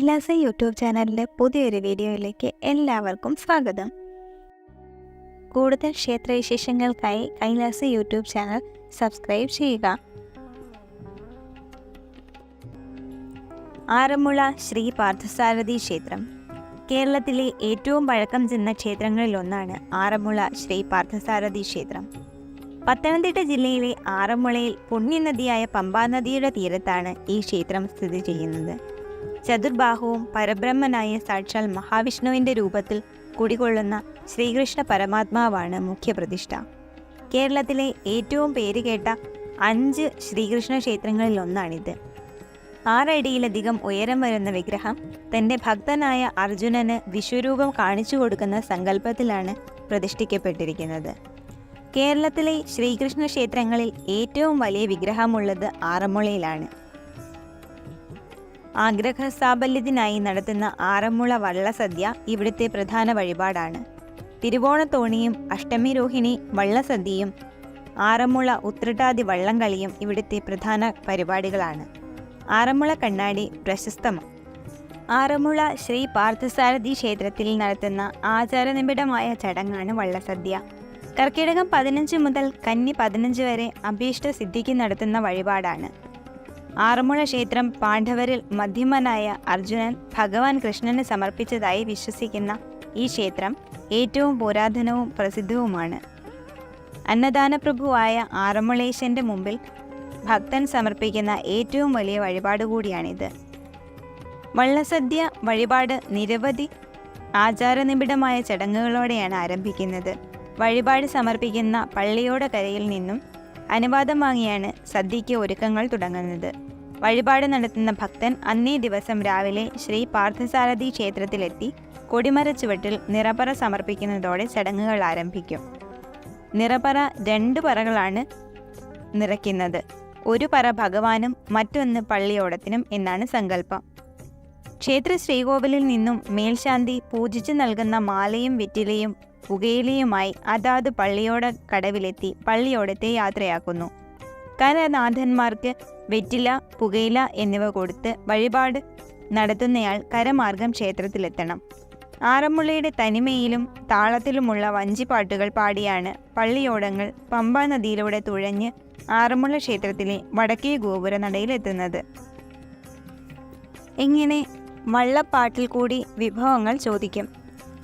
Kailasa YouTube ചാനലിന്റെ പുതിയൊരു വീഡിയോയിലേക്ക് എല്ലാവർക്കും സ്വാഗതം. കൂടുതൽ ക്ഷേത്രവിശേഷങ്ങൾക്കായി കൈലാസ യൂട്യൂബ് ചാനൽ സബ്സ്ക്രൈബ് ചെയ്യുക. ആറന്മുള ശ്രീ പാർത്ഥസാരഥി ക്ഷേത്രം. കേരളത്തിലെ ഏറ്റവും പഴക്കം ചെന്ന ക്ഷേത്രങ്ങളിലൊന്നാണ് ആറന്മുള ശ്രീ പാർത്ഥസാരഥി ക്ഷേത്രം. പത്തനംതിട്ട ജില്ലയിലെ ആറന്മുളയിൽ പുണ്യനദിയായ പമ്പാനദിയുടെ തീരത്താണ് ഈ ക്ഷേത്രം സ്ഥിതി ചെയ്യുന്നത്. ചതുർബാഹുവും പരബ്രഹ്മനായ സാക്ഷാൽ മഹാവിഷ്ണുവിന്റെ രൂപത്തിൽ കുടികൊള്ളുന്ന ശ്രീകൃഷ്ണ പരമാത്മാവാണ് മുഖ്യപ്രതിഷ്ഠ. കേരളത്തിലെ ഏറ്റവും പേരുകേട്ട അഞ്ച് ശ്രീകൃഷ്ണ ക്ഷേത്രങ്ങളിൽ ഒന്നാണിത്. ആറടിയിലധികം ഉയരം വരുന്ന വിഗ്രഹം തന്റെ ഭക്തനായ അർജുനന് വിശ്വരൂപം കാണിച്ചു കൊടുക്കുന്ന സങ്കല്പത്തിലാണ് പ്രതിഷ്ഠിക്കപ്പെട്ടിരിക്കുന്നത്. കേരളത്തിലെ ശ്രീകൃഷ്ണ ക്ഷേത്രങ്ങളിൽ ഏറ്റവും വലിയ വിഗ്രഹമുള്ളത് ആറന്മുളയിലാണ്. ആഗ്രഹ സാബല്യത്തിനായി നടത്തുന്ന ആറന്മുള വള്ളസദ്യ ഇവിടുത്തെ പ്രധാന വഴിപാടാണ്. തിരുവോണത്തോണിയും അഷ്ടമിരോഹിണി വള്ളസദ്യയും ആറന്മുള ഉത്രട്ടാതി വള്ളംകളിയും ഇവിടുത്തെ പ്രധാന പരിപാടികളാണ്. ആറന്മുള കണ്ണാടി പ്രശസ്തമാണ്. ആറന്മുള ശ്രീ പാർത്ഥസാരഥി ക്ഷേത്രത്തിൽ നടത്തുന്ന ആചാരനിബിഡമായ ചടങ്ങാണ് വള്ളസദ്യ. കർക്കിടകം പതിനഞ്ച് മുതൽ കന്നി പതിനഞ്ച് വരെ അഭീഷ്ട സിദ്ധിക്ക് നടത്തുന്ന വഴിപാടാണ്. ആറന്മുള ക്ഷേത്രം പാണ്ഡവരിൽ മധ്യമനായ അർജുനൻ ഭഗവാൻ കൃഷ്ണന് സമർപ്പിച്ചതായി വിശ്വസിക്കുന്ന ഈ ക്ഷേത്രം ഏറ്റവും പുരാതനവും പ്രസിദ്ധവുമാണ്. അന്നദാനപ്രഭുവായ ആറന്മുളേശന്റെ മുമ്പിൽ ഭക്തൻ സമർപ്പിക്കുന്ന ഏറ്റവും വലിയ വഴിപാട് കൂടിയാണിത്. വള്ളസദ്യ വഴിപാട് നിരവധി ആചാരനിബിഡമായ ചടങ്ങുകളോടെയാണ് ആരംഭിക്കുന്നത്. വഴിപാട് സമർപ്പിക്കുന്ന പള്ളിയോട കരയിൽ നിന്നും അനുവാദം വാങ്ങിയാണ് സദ്യയ്ക്ക് ഒരുക്കങ്ങൾ തുടങ്ങുന്നത്. വഴിപാട് നടത്തുന്ന ഭക്തൻ അന്നേ ദിവസം രാവിലെ ശ്രീ പാർത്ഥസാരഥി ക്ഷേത്രത്തിലെത്തി കൊടിമര ചുവട്ടിൽ നിറപറ സമർപ്പിക്കുന്നതോടെ ചടങ്ങുകൾ ആരംഭിക്കും. നിറപറ രണ്ട് പറകളാണ് നിറയ്ക്കുന്നത്. ഒരു പറ ഭഗവാനും മറ്റൊന്ന് പള്ളിയോടത്തിനും എന്നാണ് സങ്കല്പം. ക്ഷേത്ര ശ്രീകോവിലിൽ നിന്നും മേൽശാന്തി പൂജിച്ചു നൽകുന്ന മാലയും വെറ്റിലയും പുകയിലയുമായി അതാത് പള്ളിയോട കടവിലെത്തി പള്ളിയോടത്തെ യാത്രയാക്കുന്നു. കരനാഥന്മാർക്ക് വെറ്റില പുകയില എന്നിവ കൊടുത്ത് വഴിപാട് നടത്തുന്നയാൾ കരമാർഗം ക്ഷേത്രത്തിലെത്തണം. ആറന്മുളയുടെ തനിമയിലും താളത്തിലുമുള്ള വഞ്ചിപ്പാട്ടുകൾ പാടിയാണ് പള്ളിയോടങ്ങൾ പമ്പാ നദിയിലൂടെ തുഴഞ്ഞ് ആറന്മുള ക്ഷേത്രത്തിലെ വടക്കേ ഗോപുര നടയിലെത്തുന്നത്. എങ്ങനെ വള്ളപ്പാട്ടിൽ കൂടി വിഭവങ്ങൾ ചോദിക്കും.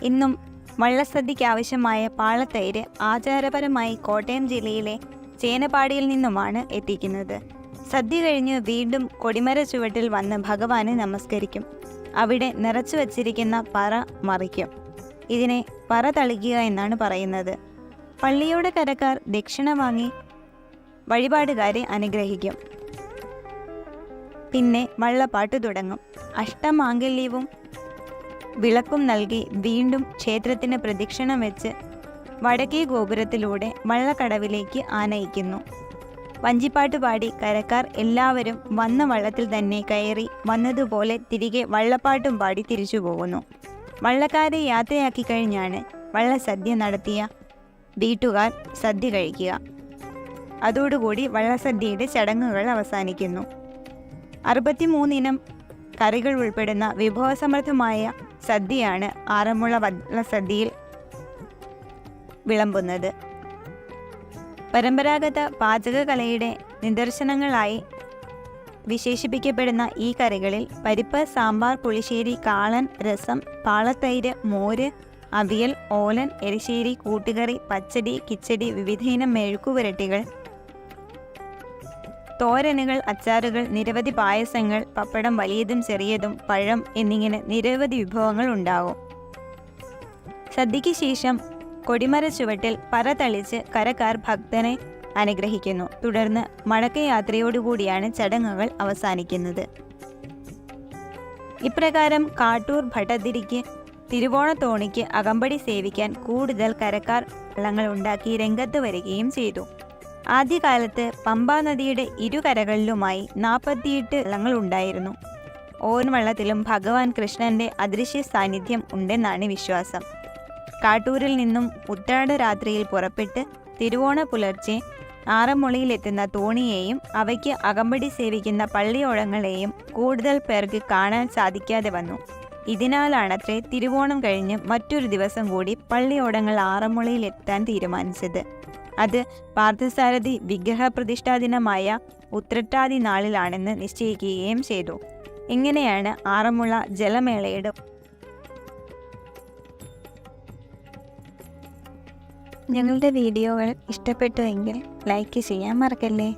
ഇന്നും വള്ളസദ്യയ്ക്ക് ആവശ്യമായ പാളത്തൈര് ആചാരപരമായി കോട്ടയം ജില്ലയിലെ ചേനപ്പാടിയിൽ നിന്നുമാണ് എത്തിക്കുന്നത്. സദ്യ കഴിഞ്ഞ് വീണ്ടും കൊടിമര ചുവട്ടിൽ വന്ന് ഭഗവാനെ നമസ്കരിക്കും. അവിടെ നിറച്ചു വച്ചിരിക്കുന്ന പറ മറിക്കും. ഇതിനെ പറ തളിക്കുക എന്നാണ് പറയുന്നത്. പള്ളിയുടെ കരക്കാർ ദക്ഷിണ വാങ്ങി വഴിപാടുകാരെ അനുഗ്രഹിക്കും. പിന്നെ വള്ളപ്പാട്ട് തുടങ്ങും. അഷ്ടമാംഗല്യവും വിളക്കും നൽകി വീണ്ടും ക്ഷേത്രത്തിന് പ്രദക്ഷിണം വെച്ച് വടക്കേ ഗോപുരത്തിലൂടെ വള്ളക്കടവിലേക്ക് ആനയിക്കുന്നു. വഞ്ചിപ്പാട്ട് പാടി കരക്കാർ എല്ലാവരും വന്ന വള്ളത്തിൽ തന്നെ കയറി വന്നതുപോലെ തിരികെ വള്ളപ്പാട്ടും പാടി തിരിച്ചു പോകുന്നു. വള്ളക്കാരെ യാത്രയാക്കി കഴിഞ്ഞാണ് വള്ളസദ്യ നടത്തിയ വീട്ടുകാർ സദ്യ കഴിക്കുക. അതോടുകൂടി വള്ളസദ്യയുടെ ചടങ്ങുകൾ അവസാനിക്കുന്നു. അറുപത്തിമൂന്നിനം കറികൾ ഉൾപ്പെടുന്ന വിഭവസമൃദ്ധമായ സദ്യയാണ് ആറന്മുള വള്ളസദ്യയിൽ വിളമ്പുന്നത്. പരമ്പരാഗത പാചകകലയുടെ നിദർശനങ്ങളായി വിശേഷിപ്പിക്കപ്പെടുന്ന ഈ കറികളിൽ പരിപ്പ് സാമ്പാർ പുളിശ്ശേരി കാളൻ രസം പാളത്തൈര് മോര് അവിയൽ ഓലൻ എരിശ്ശേരി കൂട്ടുകറി പച്ചടി കിച്ചടി വിവിധയിനം മെഴുക്കുപുരട്ടികൾ തോരനുകൾ അച്ചാറുകൾ നിരവധി പായസങ്ങൾ പപ്പടം വലിയതും ചെറിയതും പഴം എന്നിങ്ങനെ നിരവധി വിഭവങ്ങൾ ഉണ്ടാവും. സദ്യയ്ക്ക് ശേഷം കൊടിമര ചുവട്ടിൽ പറ തളിച്ച് കരക്കാർ ഭക്തനെ അനുഗ്രഹിക്കുന്നു. തുടർന്ന് മടക്കയാത്രയോടുകൂടിയാണ് ചടങ്ങുകൾ അവസാനിക്കുന്നത്. ഇപ്രകാരം കാട്ടൂർ ഭട്ടതിരിക്ക് തിരുവോണത്തോണിക്ക് അകമ്പടി സേവിക്കാൻ കൂടുതൽ കരക്കാർ വള്ളങ്ങൾ ഉണ്ടാക്കി രംഗത്ത് വരികയും ചെയ്തു. ആദ്യകാലത്ത് പമ്പാ നദിയുടെ ഇരുകരകളിലുമായി നാൽപ്പത്തിയെട്ട് വള്ളങ്ങൾ ഉണ്ടായിരുന്നു. ഓൻ വള്ളത്തിലും ഭഗവാൻ കൃഷ്ണന്റെ അദൃശ്യ സാന്നിധ്യം ഉണ്ടെന്നാണ് വിശ്വാസം. കാട്ടൂരിൽ നിന്നും ഉത്രാട രാത്രിയിൽ പുറപ്പെട്ട് തിരുവോണ പുലർച്ചെ ആറന്മുളയിലെത്തുന്ന തോണിയെയും അവയ്ക്ക് അകമ്പടി സേവിക്കുന്ന പള്ളിയോളങ്ങളെയും കൂടുതൽ പേർക്ക് കാണാൻ സാധിക്കാതെ വന്നു. ഇതിനാലാണത്രേ തിരുവോണം കഴിഞ്ഞ് മറ്റൊരു ദിവസം കൂടി പള്ളിയോടങ്ങൾ ആറന്മുളയിലെത്താൻ തീരുമാനിച്ചത്. അത് പാർത്ഥസാരഥി വിഗ്രഹ പ്രതിഷ്ഠാ ദിനമായ ഉത്രട്ടാതി നാളിലാണെന്ന് നിശ്ചയിക്കുകയും ചെയ്തു. ഇങ്ങനെയാണ് ആറന്മുള ജലമേളയുടെ ഞങ്ങളുടെ വീഡിയോകൾ ഇഷ്ടപ്പെട്ടുവെങ്കിൽ ലൈക്ക് ചെയ്യാൻ മറക്കല്ലേ?